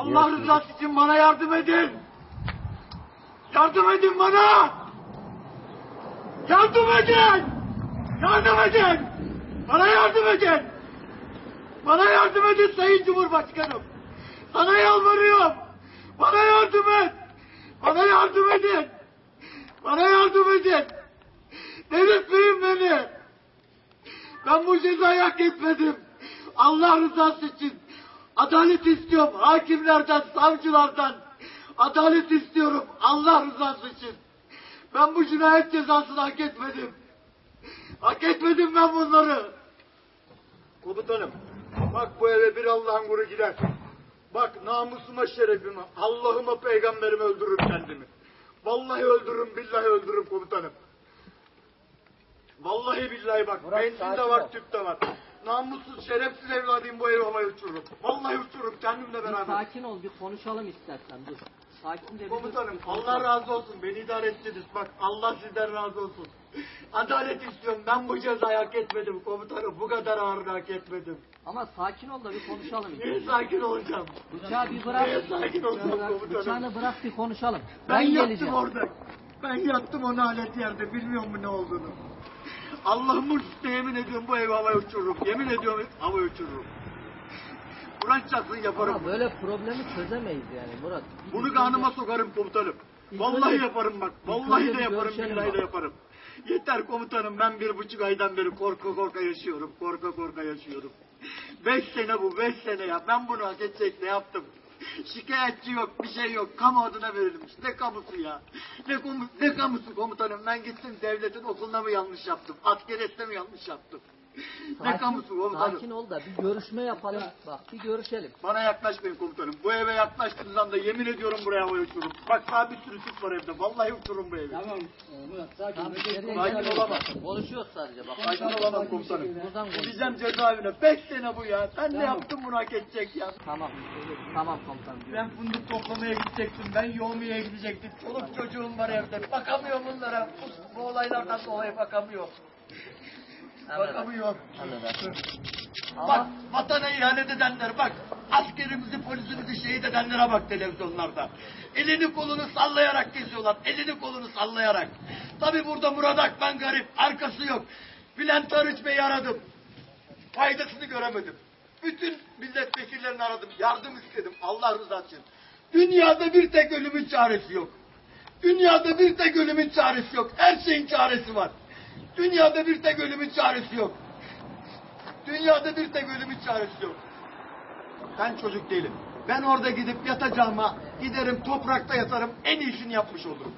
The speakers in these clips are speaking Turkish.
Allah rızası için bana yardım edin. Yardım edin bana. Yardım edin. Yardım edin. Bana yardım edin. Bana yardım edin Sayın Cumhurbaşkanım. Sana yalvarıyorum. Bana yardım et. Bana yardım edin. Bana yardım edin. Delirtmeyin beni. Ben bu cezayı hak etmedim. Allah rızası için adalet istiyorum. Hakimlerden, savcılardan adalet istiyorum. Allah rızası için. Ben bu cinayet cezasını hak etmedim. Hak etmedim ben bunları. Komutanım, bak bu eve bir Allah'ın kuru gider. Bak namusuma, şerefime, Allah'ıma, peygamberime öldürürüm kendimi. Vallahi öldürürüm, billahi öldürürüm komutanım. Vallahi billahi bak, Murat, benzin de var, tüp de var. Namussuz, şerefsiz evladıyım bu evi havaya uçururum. Vallahi uçururum kendimle beraber. sakin ol, bir konuşalım istersen. Dur. Sakin de bir Komutanım dur, Allah razı olsun beni idare ettiniz. Bak Allah sizden razı olsun. Adalet istiyorum. Ben bu cezayı hak etmedim komutanım. Bu kadar ağır hak etmedim. Ama sakin ol da bir konuşalım. Niye sakin olacağım? Bıçağı bir bırak. Neye sakin olacağım komutanım? Bıçağını bırak bir konuşalım. Ben, Ben, yattım orada. Ben yattım o nalet yerde. Bilmiyor mu ne olduğunu. Allah'ımın üstüne yemin ediyorum bu evi havaya uçururum. Yemin ediyorum havaya uçururum. Kur'an çarpsın yaparım. Ama böyle problemi çözemeyiz yani Murat. Bir- Bunu kanıma sokarım komutanım. İlk Vallahi önce- yaparım bak. Vallahi de yaparım, billahi de yaparım. Yeter komutanım ben bir buçuk aydan beri korka korka yaşıyorum. Korka korka yaşıyorum. Beş sene bu, beş sene ya. Ben bunu hak edecek ne yaptım? Şikayetçi yok, bir şey yok. Kamu adına verilmiş. Ne kamusu ya? Ne, komu, ne kamusu komutanım? Ben gittim devletin okuluna mı yanlış yaptım? Askeriyette mi yanlış yaptım? Ne Sakin- kamusu komutanım? Sakin ol da bir görüşme yapalım. Bak bir görüşelim. Bana yaklaşmayın komutanım. Bu eve yaklaştığınız anda yemin ediyorum buraya havaya uçururum. Bak daha bir sürü süt var evde. Vallahi uçururum bu evi. Tamam Murat sakin Tamam, Sakin girelim. olamam. Konuşuyoruz sadece bak. Sakin olamam komutanım. Buradan konuş. Gideceğim cezaevine. Beş sene bu ya. Sen ne yaptın bunu hak edecek ya. Tamam. Tamam komutanım. Ben fındık toplamaya gidecektim. Ben yoğumaya gidecektim. Çoluk çocuğum var evde. Bakamıyorum bunlara. Bu, bu olaylardan dolayı bakamıyorum. Anladım. Bak vatana ihanet edenler bak. Askerimizi polisimizi şehit edenlere bak televizyonlarda. Elini kolunu sallayarak geziyorlar. Elini kolunu sallayarak. Tabi burada Murat Akman garip. Arkası yok. Bülent Arıç Bey'i aradım. Faydasını göremedim. Bütün milletvekillerini aradım. Yardım istedim. Allah rızası için. Dünyada bir tek ölümün çaresi yok. Dünyada bir tek ölümün çaresi yok. Her şeyin çaresi var. Dünyada bir tek ölümün çaresi yok. Dünyada bir tek ölümün çaresi yok. Ben çocuk değilim. Ben orada gidip yatacağıma giderim toprakta yatarım. En iyisini yapmış olurum.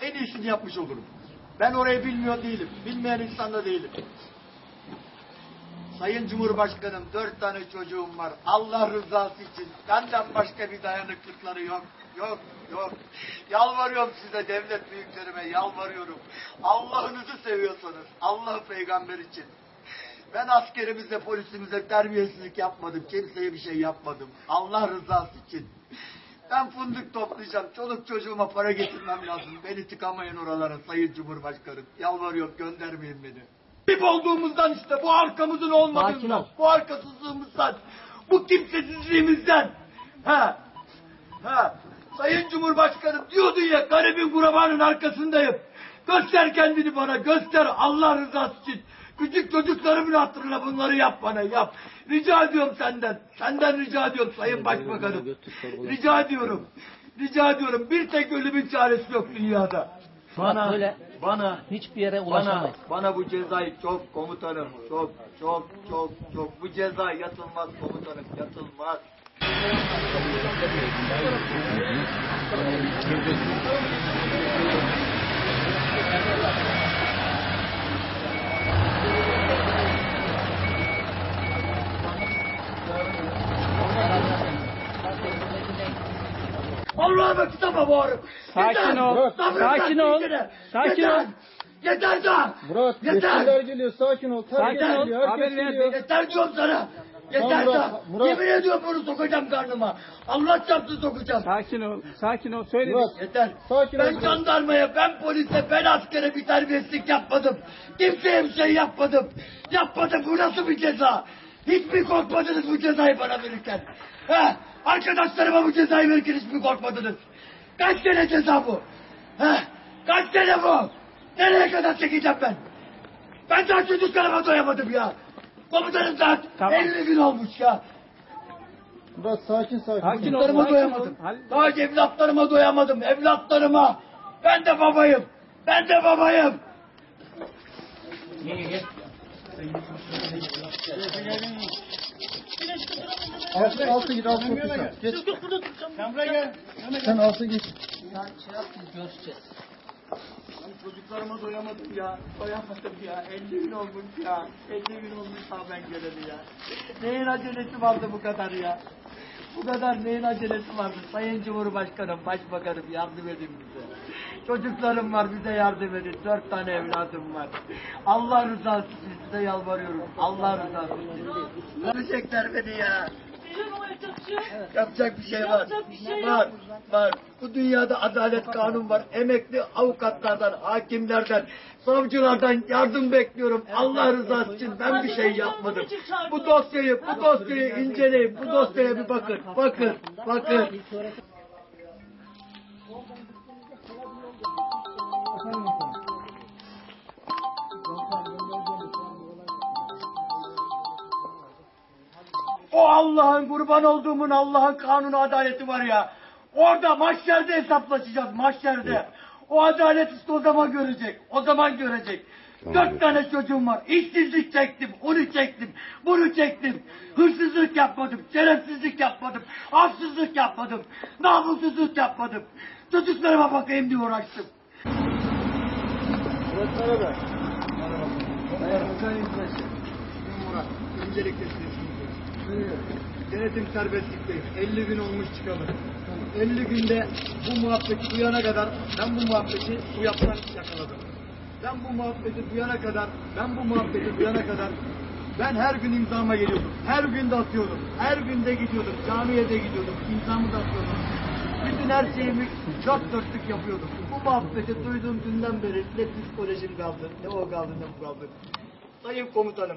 En iyisini yapmış olurum. Ben orayı bilmiyor değilim. Bilmeyen insan da değilim. Sayın Cumhurbaşkanım dört tane çocuğum var. Allah rızası için benden başka bir dayanıklıkları yok. Yok, yok. Yalvarıyorum size devlet büyüklerime yalvarıyorum. Allah'ınızı seviyorsanız Allah peygamber için. Ben askerimize, polisimize terbiyesizlik yapmadım. Kimseye bir şey yapmadım. Allah rızası için. Ben fındık toplayacağım. Çoluk çocuğuma para getirmem lazım. Beni tıkamayın oralara Sayın Cumhurbaşkanım. Yalvarıyorum göndermeyin beni. Tip olduğumuzdan işte bu arkamızın olmadığından, bu arkasızlığımızdan, bu kimsesizliğimizden. Ha, ha. Sayın Cumhurbaşkanım diyordun ya garibin kurabanın arkasındayım. Göster kendini bana göster Allah rızası için. Küçük çocuklarımın hatırına bunları yap bana yap. Rica ediyorum senden. Senden rica ediyorum Sayın Başbakanım. Rica ediyorum. Rica ediyorum. Bir tek ölümün çaresi yok dünyada. Bana, böyle bana, hiçbir yere bana, ulaşamayız. bana bu cezayı çok komutanım. Çok, çok, çok, çok. Bu ceza yatılmaz komutanım. Yatılmaz. Allah'ıma kitaba bağırım. Sakin ol, sakin ol, sakin ol. Yeter daha. Murat Yeter. yetkililer geliyor sakin ol. Sakin ol, geliyor. Haber ver. geliyor. Yeter diyorum sana. Yeter Tamam, daha. Murat, Murat. Yemin ediyorum bunu sokacağım karnıma. Allah çarpsın sokacağım. Sakin ol, sakin ol. Söyle. Murat Yeter. Sakin ol ben Murat. jandarmaya, ben polise, ben askere bir terbiyesizlik yapmadım. Kimseye bir şey yapmadım. Yapmadım. Bu nasıl bir ceza? Hiç mi korkmadınız bu cezayı bana verirken? Ha? Arkadaşlarıma bu cezayı verirken hiç mi korkmadınız? Kaç tane ceza bu? Ha? Kaç tane bu? Nereye kadar çekeceğim ben? Ben daha çocuklarıma doyamadım ya. Komutanım daha Tamam. 50 gün olmuş ya. Murat sakin sakin. Sakin ol. Çocuklarıma sakin doyamadım. ol. Daha evlatlarıma doyamadım. Evlatlarıma. Ben de babayım. Ben de babayım. Altı, altı git altı git. Geç. Sen buraya gel. Sen altı git. Sen şey yap biz görüşeceğiz. Ben çocuklarıma doyamadım ya. Doyamadım ya. 50 gün olmuş ya. 50 gün olmuş daha ben geleli ya. Neyin acelesi vardı bu kadar ya? Bu kadar neyin acelesi vardı? Sayın Cumhurbaşkanım, Başbakanım yardım edin bize. Çocuklarım var bize yardım edin. Dört tane evladım var. Allah rızası için size yalvarıyorum. Allah rızası için. Ölecekler beni ya. Yapacak bir şey var. Var, var. Bu dünyada adalet kanun var. Emekli avukatlardan, hakimlerden, savcılardan yardım bekliyorum. Allah rızası için ben bir şey yapmadım. Bu dosyayı, bu dosyayı inceleyin. Bu dosyaya bir bakın. Bakın, bakın. O Allah'ın kurban olduğumun Allah'ın kanunu adaleti var ya. Orada mahşerde hesaplaşacağız mahşerde. O adalet işte o zaman görecek. O zaman görecek. Dört tane çocuğum var. İşsizlik çektim. Onu çektim. Bunu çektim. Hırsızlık yapmadım. Şerefsizlik yapmadım. Haksızlık yapmadım. Namussuzluk yapmadım. Çocuklarıma bakayım diye uğraştım. Murat merhaba. Murat, öncelikle Denetim serbestlikteyim. 50 gün olmuş çıkalı. 50 günde bu muhabbeti duyana kadar ben bu muhabbeti bu yaptan yakaladım. Ben bu muhabbeti duyana kadar, ben bu muhabbeti duyana kadar ben her gün imzama geliyordum. Her gün de atıyordum. Her gün de gidiyordum. Camiye de gidiyordum. İmzamı da atıyordum. Bütün her şeyimi dört dörtlük yapıyordum. Bu muhabbeti duyduğum günden beri ne psikolojim kaldı, ne o kaldı, ne bu kaldı. Sayın komutanım,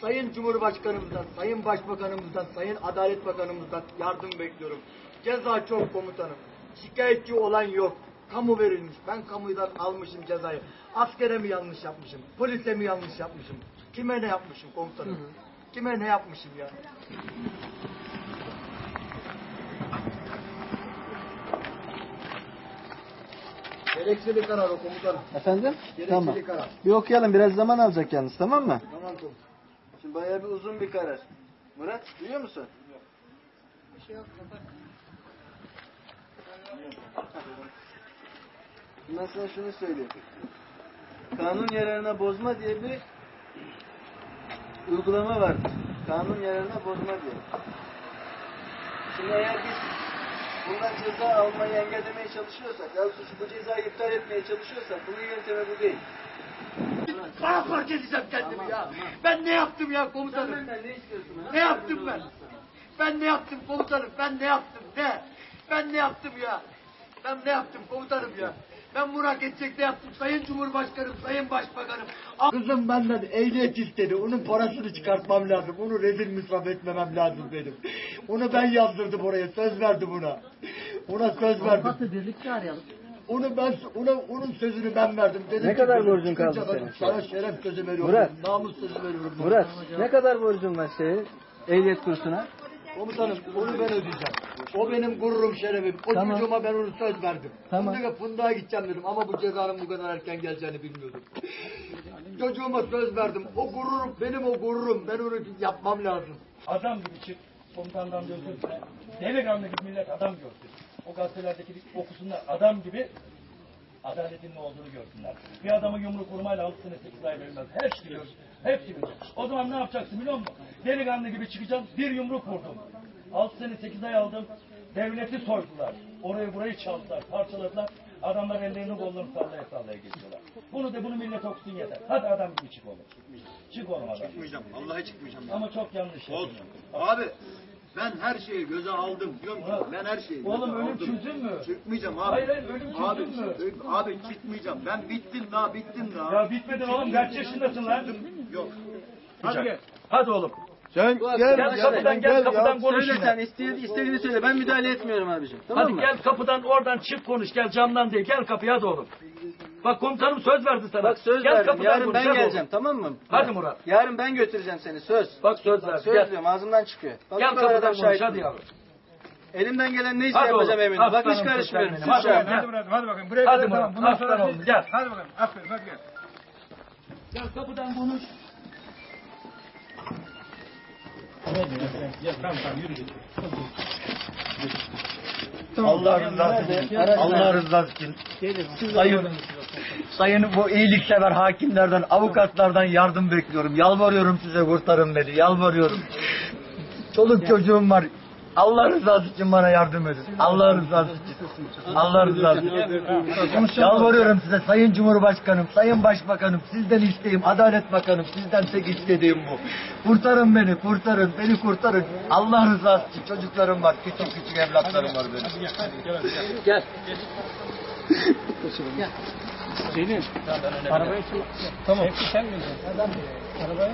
Sayın Cumhurbaşkanımızdan, Sayın Başbakanımızdan, Sayın Adalet Bakanımızdan yardım bekliyorum. Ceza çok komutanım. Şikayetçi olan yok. Kamu verilmiş. Ben kamudan almışım cezayı. Askere mi yanlış yapmışım? Polise mi yanlış yapmışım? Kime ne yapmışım komutanım? Kime ne yapmışım ya? Gerekçeli karar o komutanım. Efendim? Gerekçeli Tamam. karar. Bir okuyalım biraz zaman alacak yalnız tamam mı? Tamam komutanım. Şimdi bayağı bir uzun bir karar. Murat duyuyor musun? Ben sana şunu söyleyeyim. Kanun yararına bozma diye bir uygulama vardır. Kanun yararına bozma diye. Şimdi eğer biz bundan ceza almayı engellemeye çalışıyorsak, ya bu cezayı iptal etmeye çalışıyorsak bunun yöntemi bu değil. Fark edeceğim kendimi ya. Ben ne yaptım ya komutanım? Benden ne istiyorsun? ha? Ne yaptım ben? Ben ne yaptım komutanım? Ben ne yaptım? Ne? Ben ne yaptım ya? Ben ne yaptım komutanım ya? Ben hak edecek ne yaptım? Sayın Cumhurbaşkanım, Sayın Başbakanım. Kızım benden ehliyet istedi. Onun parasını çıkartmam lazım. Onu rezil müsraf etmemem lazım benim. Onu ben yazdırdım oraya. Söz verdim ona. Ona söz verdim. Avukatı birlikte arayalım. Onu ben ona onun sözünü ben verdim. Dedim Ne ki, kadar borcun kaldı senin? Sana şeref sözü veriyorum. Murat. Namus sözü veriyorum. Murat ne kadar borcun var senin ehliyet kursuna? Komutanım onu ben ödeyeceğim. O benim gururum şerefim. O Tamam. çocuğuma ben onu söz verdim. Tamam. Fındık'a fındığa gideceğim dedim ama bu cezanın bu kadar erken geleceğini bilmiyordum. Çocuğuma söz verdim. O gururum benim o gururum. Ben onu yapmam lazım. adam gibi çık, komutandan dönsün. Delikanlı gibi millet adam görsün. O gazetelerdeki okusunlar adam gibi adaletin ne olduğunu görsünler. Bir adamı yumruk vurmayla altı sene sekiz ay verilmez. Hepsi biliyor. Hepsi biliyor. O zaman ne yapacaksın biliyor musun? Delikanlı gibi çıkacaksın. Bir yumruk vurdum. Altı sene sekiz ay aldım. Devleti soydular. Orayı burayı çaldılar, parçaladılar. Adamlar ellerini kollarını sallaya sallaya geçiyorlar. Bunu da bunu millet okusun yeter. Hadi adam gibi çık oğlum. Çık oğlum adam. Çıkmayacağım. Vallahi çıkmayacağım. Ama çok yanlış. Olsun. Abi ben her şeyi göze aldım biliyor musun? Ben her şeyi göze Oğlum ölüm aldım. çözüm mü? Çıkmayacağım abi. Hayır, hayır, ölüm çözüm abi, mü? çık- Abi çıkmayacağım. Ben bittim daha bittim daha. Ya bitmedin oğlum kaç yaşındasın lan? Yok. Hadi gel. Hadi oğlum. Sen gel, Gel kapıdan gel, kapıdan konuş Söyle yine. sen istediğini, istediğini söyle. Ben müdahale etmiyorum abicim. Tamam Hadi mı? gel kapıdan oradan çık konuş gel camdan değil gel kapıya doğru. Bak komutanım söz verdi sana. Bak söz gel verdim. kapıdan Yarın konuş, ben hadi geleceğim tamam mı? Hadi Murat. Yarın ben götüreceğim seni söz. Bak söz verdi. söz Gel. diyorum ağzımdan çıkıyor. Bak, Gel bu kadar kapıdan adam konuş şahit. hadi yavrum. Elimden gelen neyse Hadi yapacağım oğlum, eminim. Bak hiç aslanım karışmıyorum. benim, Siz hadi oğlum, gel. Hadi bakalım, hadi bakalım. Buraya Hadi kadar Murat, tamam. Bundan sonra aslan oğlum, gel. Hadi bakalım. Aferin, hadi gel. Gel kapıdan konuş. Allah rızası için. Allah rızası için. Sayın, sayın bu iyiliksever hakimlerden, avukatlardan yardım bekliyorum. Yalvarıyorum size kurtarın beni. Yalvarıyorum. Çoluk çocuğum var. Allah rızası için bana yardım edin. Allah rızası için. Allah rızası için. Yalvarıyorum size Sayın Cumhurbaşkanım, Sayın Başbakanım, sizden isteğim, Adalet Bakanım, sizden tek istediğim bu. Kurtarın beni, kurtarın, beni kurtarın. Allah rızası için çocuklarım var, küçük küçük evlatlarım var benim. Senin. Arabayı ki. Tamam. Hepsi sen mi? Adam arabayı.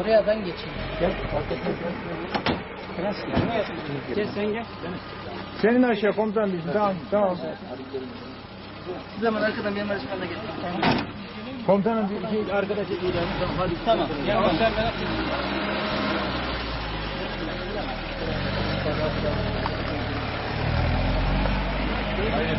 Oraya ben geçeyim. Gel. Fark etmez. Prens gel. Gel sen gel. Senin aşağı komutan bizim. Tamam. Tamam. Siz hemen arkadan benim aracımda gelin. Komutanım bir iki arkadaşa ilanı tamam. Hadi. Tamam. Ya tamam. sen merak etme. Hayır.